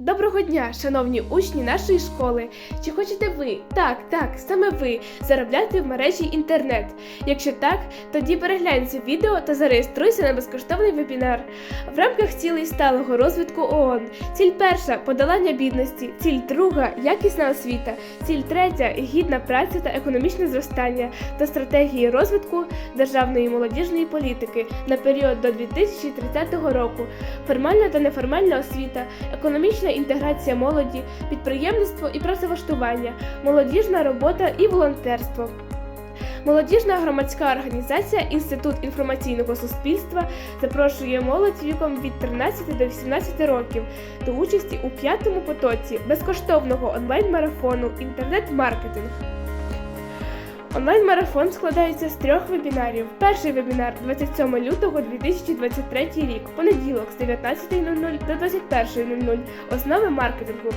Доброго дня, шановні учні нашої школи. Чи хочете ви, так, так, саме ви, заробляти в мережі інтернет? Якщо так, тоді переглянь це відео та зареєструйся на безкоштовний вебінар. В рамках цілей сталого розвитку ООН. Ціль перша подолання бідності, ціль друга якісна освіта, ціль третя гідна праця та економічне зростання та стратегії розвитку державної молодіжної політики на період до 2030 року, формальна та неформальна освіта, економічна інтеграція молоді, підприємництво і працевлаштування, молодіжна робота і волонтерство. Молодіжна громадська організація Інститут інформаційного суспільства запрошує молодь віком від 13 до 18 років до участі у п'ятому потоці безкоштовного онлайн-марафону Інтернет-маркетинг. Онлайн-марафон складається з трьох вебінарів. Перший вебінар 27 лютого 2023 рік, понеділок з 19.00 до 21.00. Основи маркетингу.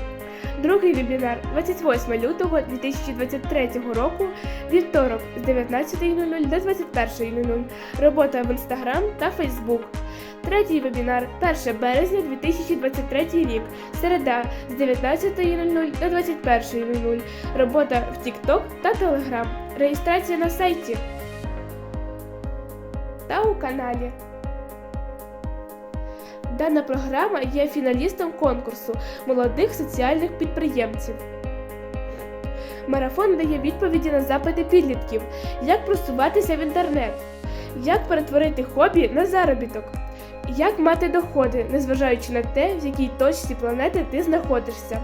Другий вебінар 28 лютого 2023 року, вівторок з 19.00 до 21.00. Робота в Instagram та Facebook. Третій вебінар 1 березня 2023 рік, середа з 19.00 до 21.00. Робота в TikTok та Telegram. Реєстрація на сайті та у каналі. Дана програма є фіналістом конкурсу молодих соціальних підприємців. Марафон дає відповіді на запити підлітків, як просуватися в інтернет, як перетворити хобі на заробіток, як мати доходи, незважаючи на те, в якій точці планети ти знаходишся.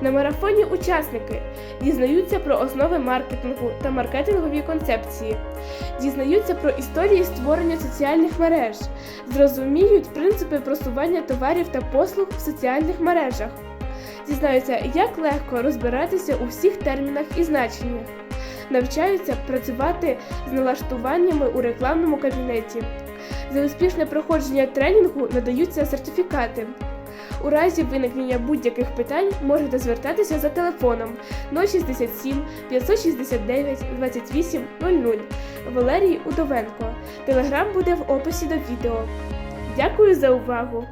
На марафоні учасники дізнаються про основи маркетингу та маркетингові концепції, дізнаються про історії створення соціальних мереж, зрозуміють принципи просування товарів та послуг в соціальних мережах, дізнаються, як легко розбиратися у всіх термінах і значеннях, навчаються працювати з налаштуваннями у рекламному кабінеті. За успішне проходження тренінгу надаються сертифікати. У разі виникнення будь-яких питань можете звертатися за телефоном 067 569 28 00 Валерій Удовенко. Телеграм буде в описі до відео. Дякую за увагу!